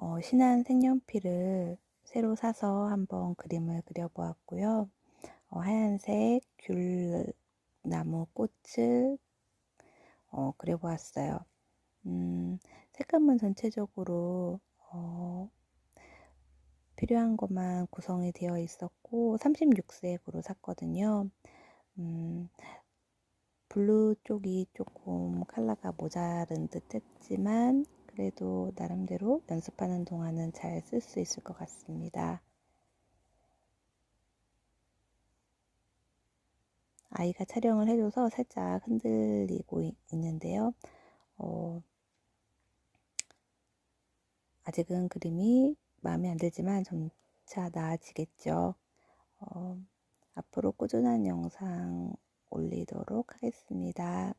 어, 신한 색연필을 새로 사서 한번 그림을 그려보았고요. 어, 하얀색 귤 나무 꽃을 어, 그려보았어요. 음, 색감은 전체적으로 어, 필요한 것만 구성이 되어 있었고 36색으로 샀거든요. 음, 블루 쪽이 조금 컬러가 모자른 듯 했지만 그래도 나름대로 연습하는 동안은 잘 쓸 수 있을 것 같습니다. 아이가 촬영을 해줘서 살짝 흔들리고 있, 는데요 어, 아직은 그림이 마음에 안 들지만 점차 나아지겠죠. 어, 앞으로 꾸준한 영상 올리도록 하겠습니다.